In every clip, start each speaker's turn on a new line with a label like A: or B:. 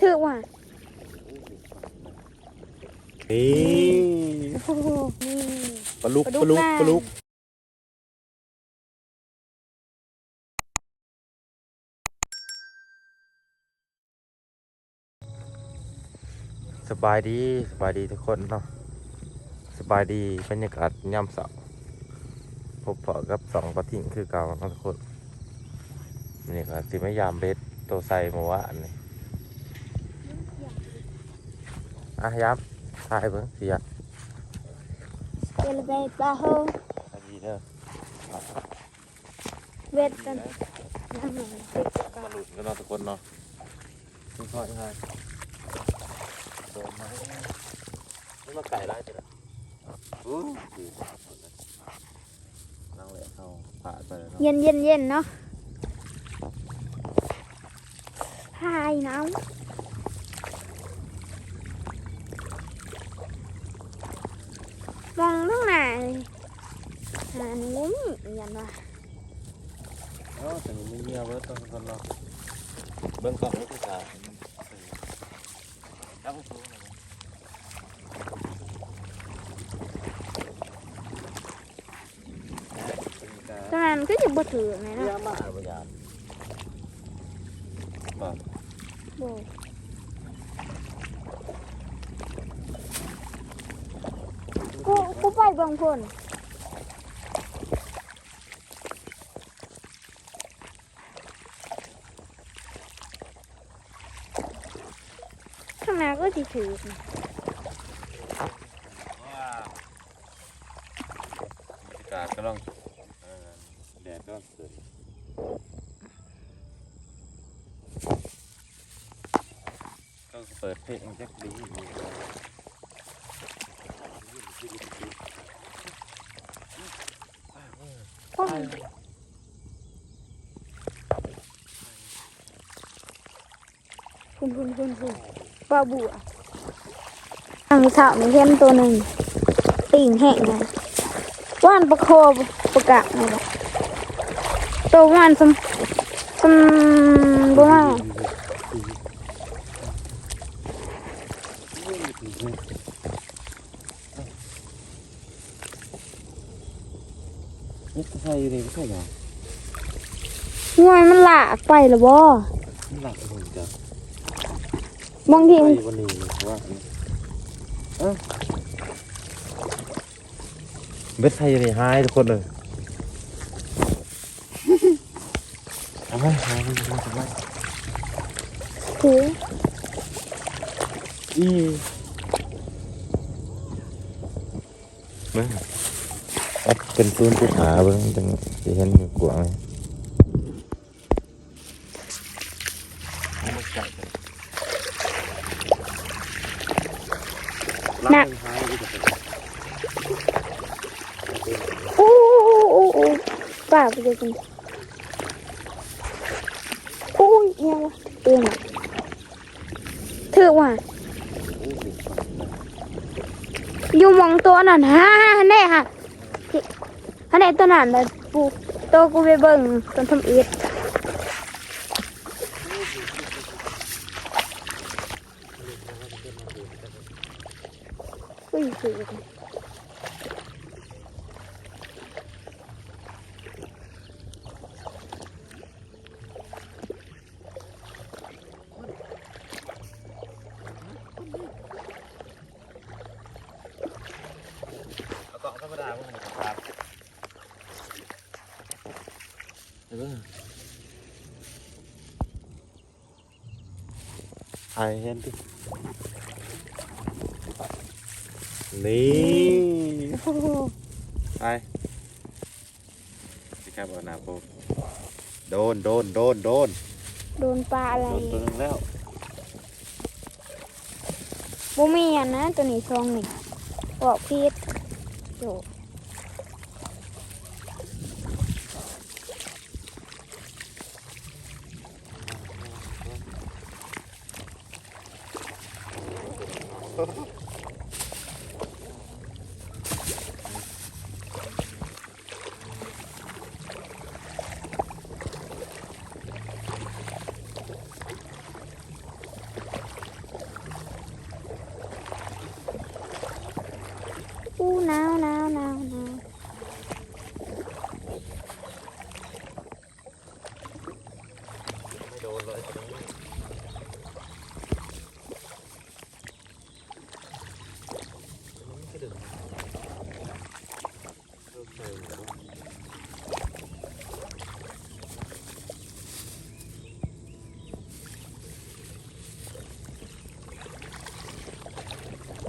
A: ถือว่า
B: นี่
A: โอ้โหนี่
B: ปลาลุก
A: ป
B: ป
A: ลาดุ
B: ลากลุก
A: นา
B: ปลาลุกสบายดีสบายดีทุกคนเนาะสบายดีบรรยากาศย่ำเสาร์พบเพาะกับสองปลาทิ้งคือเก่าเนาะทุกคนนี่ก็สิไม่ยามเบ็ดตัวใส่หมูวะอันนี้ อะยับถ่ายเบิ่งสิยับ
A: เจลเบปลาโฮ
B: อันนี้เด้อ
A: เวทกันยังไงติดกั
B: มานหลุดกันเนาะทุกคนเนาะนี่ค่อยง่ายโดนมานี่มาไก่ได้จ้ะอู้หูนั่งเลยเอาผ่าไปเลยเนาะ
A: เย็นเย็นเย็นเนาะพายน้ำ มองน้องหนาเลยหาหนุ่มยันว่า
B: เอ้าแต่มันมีเมียเบิร์ตทุกคนเนาะเบิ้งก่อนว่าคือขาแล้วก็สู้นะเป็นกา
A: ตอนนั้นก็จะบ่ถือไง
B: เมีย
A: เนาะ
B: มาบ่ยามบ่
A: โบกูกูไปเบางค น ข้างหน้าก็จะถือนะ
B: ว้าวอากาศกำลังเอ่อแดดกำลังขึ้นก็เปิดเพลงแจ็คดี อยู่
A: พ่อคุณคุณคุณคุณปลาบัวทางสาวมีเข้มตัวหนึ่งติ่งแห้งนะว่านประโคประกะนี่แหละตัวว่านสมสมบัว
B: นี่ใช่เลยไม่ใช่หรอ
A: ห่วยมันหลากไปหรือบ่
B: นี่หลักหุ่นจ้ะ
A: บางที
B: ไป
A: มัน
B: วันนี้ว่าเอ้าเบ็ดไทยเลยหายทุกคนเลยเอาไว้หายไปมาทำไม
A: ถือ
B: อีเบิ้งแอป เป็นปืนผู้หาเบิ้งจังจะเห็นมือกวางเลยหนัก
A: โอ้โอ้โอ้โอ้ป้าไปเจอกันโอ้ยเอียวะเตือนอะถือว่าอยู่หมองตัวนั่นฮะฮันแน่ฮะที่ ฮันแน่ตัวนั้นเลยปูตัวกูไปเบิ่งตอนทำอีดอุ้ยถือกัน
B: เอากล่องธรรมดาพวกนี้ครับ เดี๋ยวเบิ่งถ่ายเห็นดินี่ไปสิครับเอาหน้าโปกโดนโดนโดนโดน
A: โดนปลาอะไร
B: โดนตัวหนึงแล้ว
A: บ่มีอะนะตัวนี้ซองนี่บอกพีดโจ Ha ha ha.
B: ไม่กระดึงเริ่มใส่แล้ว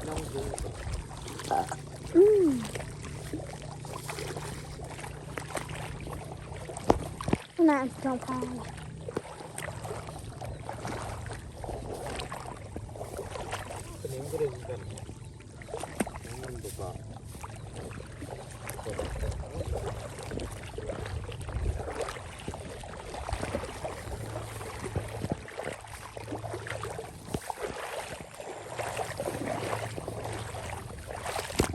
B: ลองดู
A: อืมหนาวสองพัน
B: ตัวนี้มันก็ดึงกันแล้วมันจะบอก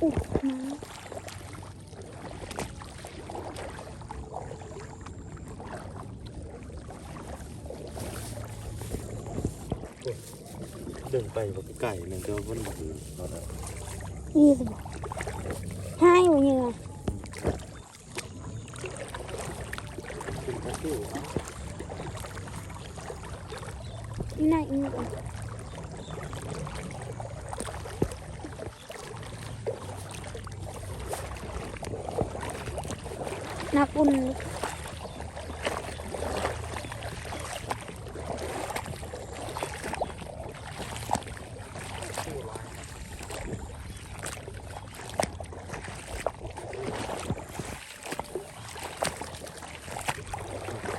A: อู้หนาว
B: ดึงไปบอกไก่หนึ่งตัวมันถือเราได้
A: ยี่สิบให้วันยังไง
B: ขึ้นแค่ติ้วเอา
A: นี่ไหนอีกนักอุ่น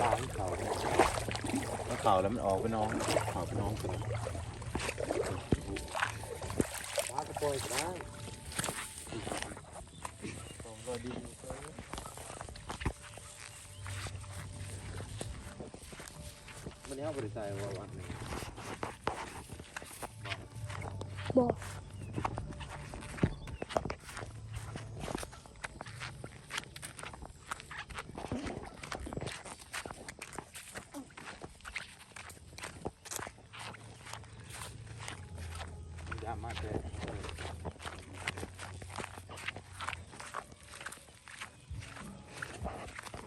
B: ตามเขา ข่าวแล้วมันออกไปน้องข่าวไปน้องไปว้ากระโปรงก็ได้ผมก็ดีมันนี้เอาบริษัทว่าวันนี้
A: บอก
B: มากเลย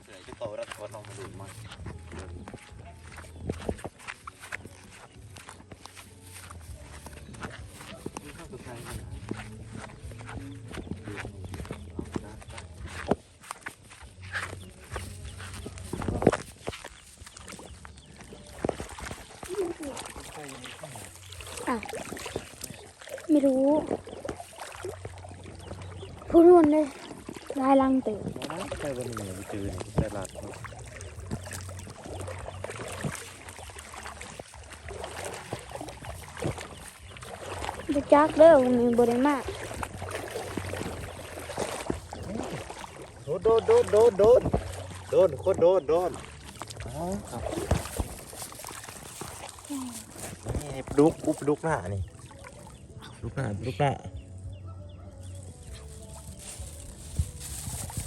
B: เดี๋ยวจะโตรัดคอน้องมาดูมากเข้าตัวไทยนะใช่ยังไม่เข้า
A: ไม่รู้พูดรวนเลยลายลังเต๋อ
B: ใช่วันนี้ไปเจอในตลาด
A: ไปจักเด้อวันนี้บริมา
B: โดนโดนโดนโดนโดนโดนโคตรโดนโดนอ๋อครับนี่ปลุกปุ๊บปลุกหน้านี่ป ลุกหน้าปลุกหน้า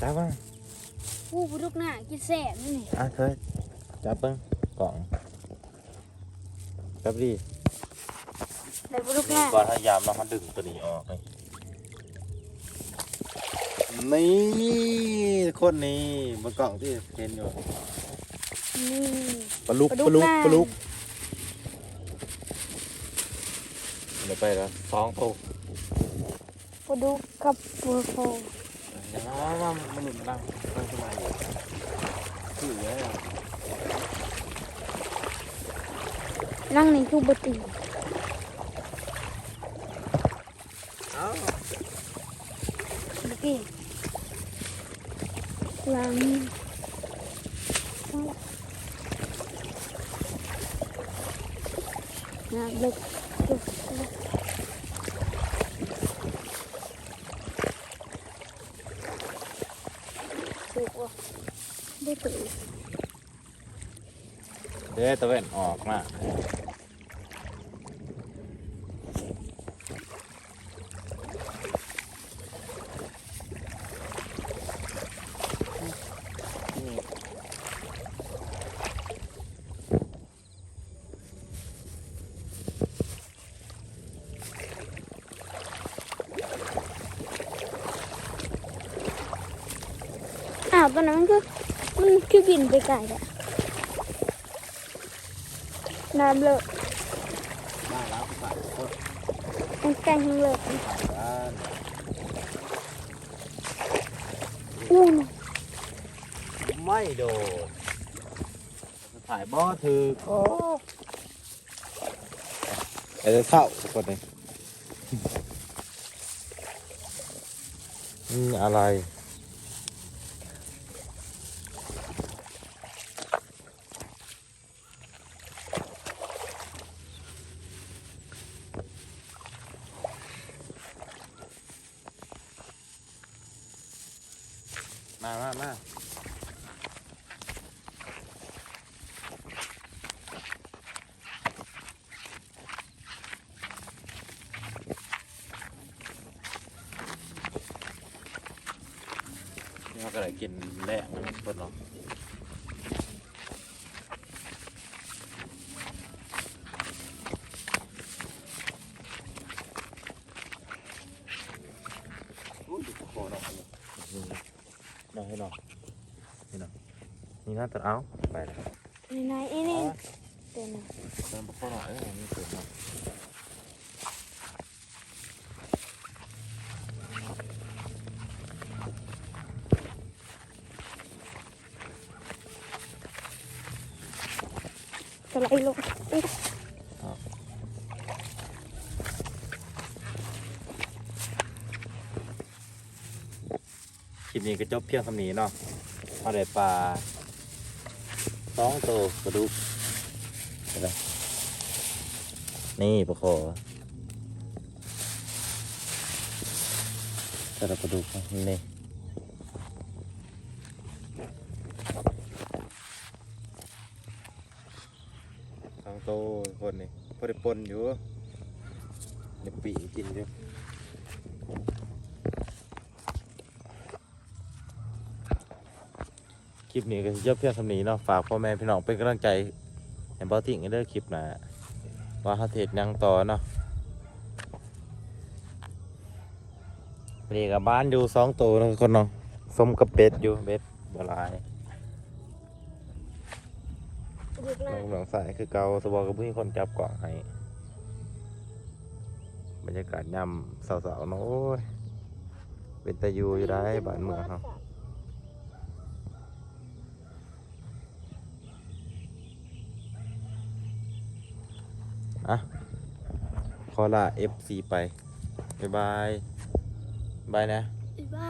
B: จับบ้าง
A: ผู้บุรุษหน้ากินแสบนี่
B: อะเคยจับเบิ้งกล่องจับดี
A: แต่บุรุษหน้า
B: ก่อนพยายามเรามาดึงตัวนี้ออกนี่นี่คนนี้บนกล่องที่เห็นอยู่
A: นี่
B: ปลาลุก
A: ป
B: ป
A: ลา
B: ลา
A: ดุ
B: ลุ
A: ก
B: ก
A: หน้า
B: ปลาลุกเดี๋ยวไปแล้วสองตัว
A: บุรุษกับบุรุษโฟ
B: เดี๋ยวมามามันหนุนดังมันขึ้นมาอยู่คือแล้ว
A: นั่งในคือบุตรี
B: เอ้า
A: บุตรีลังนะเล็ก ได้ตื่น
B: เดี๋ยวตะเวนออกมา
A: ตอนนั้นมันคือมันคือบินไปไกลอะน้ำเลอะ
B: น่ารักสายโคตร
A: มันไกลทั้งเลอะ
B: สายบ้าน
A: นู่น
B: ไม่โดนถ่ายบ่ถือก็ไอ้เท่าทุกคนเลยนี่อะไร มาก นี่เขาก็เลยกินแรกนะเพื่อนเนายโคตรเนาะนี่น้องให้น้องนี่น้อง นี่น่าจะเอาไปเลย
A: นี่นายไอ้นี่เต็มเลย
B: เติมข้าวหน่อยเออนี่เติมหน่อย
A: สไลด์ลงอุ๊ย
B: คลิปนี้ก็จบเพียงเท่านี้เนาะเอาได้ปลา สองตัวกระดูกเห็นไหมนี่ปลาคอแต่ละกระดูกนี่สองตัวคนนี่พอได้ปนอยู่เดี๋ยวปีกินอยู่ ลิปนี้ก็สิจบเพียงเท่านี้เนาะฝากพ่อแม่พี่น้องเป็นกำลังใจให้บ่ทิ้งกันเด้อคลิปหน้าว่าเฮาเฮ็ดหยังต่อเนาะวันนี้กับบ้านอยู่สองตัวนะคนเนาะสมกับเป็ดอยู่เป็ดบลายน้องหลวงสายคือเก่าสบอกกับพี่คนจับกล่องให้บรรยากาศยำสาวๆเนาะโอ้ยเป็นตะยูอยู่ได้บ้านเมืองเฮา อะ ขอลา FC ไป บ๊ายบาย บายนะ
A: อีบ้า